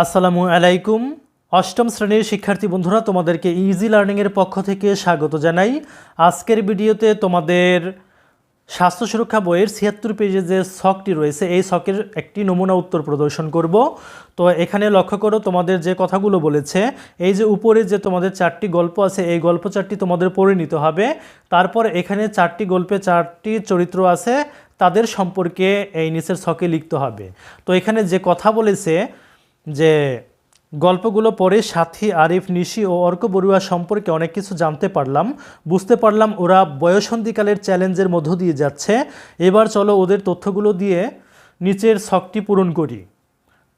আসসালামু আলাইকুম। অষ্টম শ্রেণির শিক্ষার্থী বন্ধুরা, তোমাদেরকে ইজি লার্নিংয়ের পক্ষ থেকে স্বাগত জানাই। আজকের ভিডিওতে তোমাদের স্বাস্থ্য সুরক্ষা বইয়ের ছিয়াত্তর পেজে যে শখটি রয়েছে। এই শখের একটি নমুনা উত্তর প্রদর্শন করব। তো এখানে লক্ষ্য করো, তোমাদের যে কথাগুলো বলেছে, এই যে উপরে যে তোমাদের চারটি গল্প আছে, এই গল্প চারটি তোমাদের পড়ে নিতে হবে। তারপর এখানে চারটি গল্পে চারটি চরিত্র আছে, তাদের সম্পর্কে এই নিচের ছকে লিখতে হবে। তো এখানে যে কথা বলেছে যে গল্পগুলো পড়ে সাথী, আরিফ, নিশি ও অর্ক বড়ুয়া সম্পর্কে অনেক কিছু জানতে পারলাম। বুঝতে পারলাম ওরা বয়সন্ধিকালের চ্যালেঞ্জের মধ্য দিয়ে যাচ্ছে। এবার চলো ওদের তথ্যগুলো দিয়ে নিচের শখটি পূরণ করি।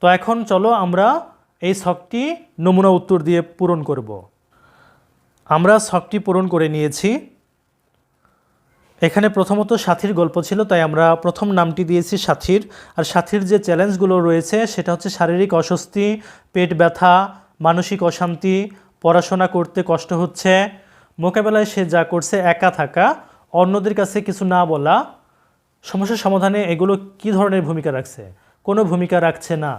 তো এখন চলো আমরা এই শখটি নমুনা উত্তর দিয়ে পূরণ করব। আমরা শখটি পূরণ করে নিয়েছি। এখানে প্রথমত সাথীর গল্প ছিল, তাই আমরা প্রথম নামটি দিয়েছি সাথীর। আর সাথীর যে চ্যালেঞ্জগুলো রয়েছে, সেটা হচ্ছে শারীরিক অস্বস্তি, পেট ব্যথা, মানসিক অশান্তি, পড়াশোনা করতে কষ্ট হচ্ছে, মোকাবেলায় সে যা করছে একা থাকা, অন্যদের কাছে কিছু না বলা, সমস্যার সমাধানে এগুলো কি ধরনের ভূমিকা রাখছে? কোনো ভূমিকা রাখছে না।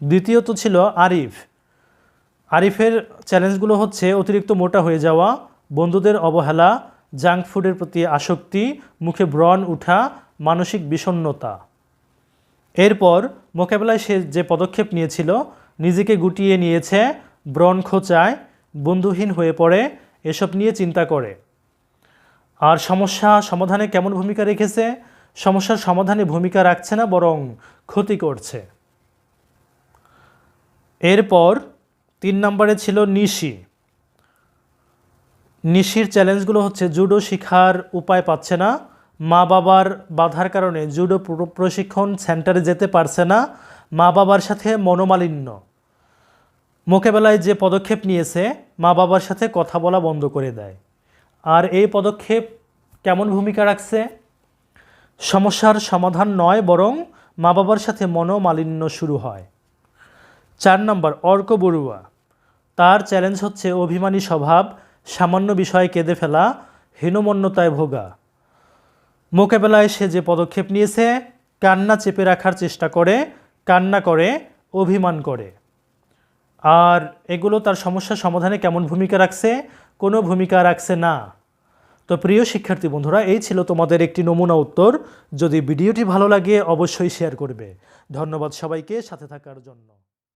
দ্বিতীয়ত ছিল আরিফ। আরিফের চ্যালেঞ্জগুলো হচ্ছে অতিরিক্ত মোটা হয়ে যাওয়া, বন্ধুদের অবহেলা জাঙ্ক ফুডের প্রতি আসক্তি, মুখে ব্রণ উঠা, মানসিক বিষণ্ণতা। এরপর মোকাবেলায় সে যে পদক্ষেপ নিয়েছিল, নিজেকে গুটিয়ে নিয়েছে, ব্রণ খোঁচায়, বন্ধুহীন হয়ে পড়ে, এসব নিয়ে চিন্তা করে। আর সমস্যা সমাধানে কেমন ভূমিকা রেখেছে? সমস্যার সমাধানে ভূমিকা রাখছে না, বরং ক্ষতি করছে। এরপর তিন নম্বরে ছিল নিশি। নিশির চ্যালেঞ্জগুলো হচ্ছে জুডো শেখার উপায় পাচ্ছে না, মা বাবার বাধার কারণে জুডো প্র- প্রশিক্ষণ সেন্টারে যেতে পারছে না, মা বাবার সাথে মনোমালিন্য। মোকাবেলায় যে পদক্ষেপ নিয়েছে, মা বাবার সাথে কথা বলা বন্ধ করে দেয়। আর এই পদক্ষেপ কেমন ভূমিকা রাখছে? সমস্যার সমাধান নয়, বরং মা বাবার সাথে মনোমালিন্য শুরু হয়। চার নম্বর, অর্ক বড়ুয়া। তার চ্যালেঞ্জ হচ্ছে অভিমানী স্বভাব সামান্য বিষয়ে কেঁদে ফেলা হীনমন্যতায় ভোগা। মোকাবেলায় সে যে পদক্ষেপ নিয়েছে, কান্না চেপে রাখার চেষ্টা করে, কান্না করে, অভিমান করে। আর এগুলো তার সমস্যা সমাধানে কেমন ভূমিকা রাখছে, কোনো ভূমিকা রাখছে না। তো প্রিয় শিক্ষার্থী বন্ধুরা, এই ছিল তোমাদের একটি নমুনা উত্তর। যদি ভিডিওটি ভালো লাগে, অবশ্যই শেয়ার করবে। ধন্যবাদ সবাইকে, সাথে থাকার জন্য।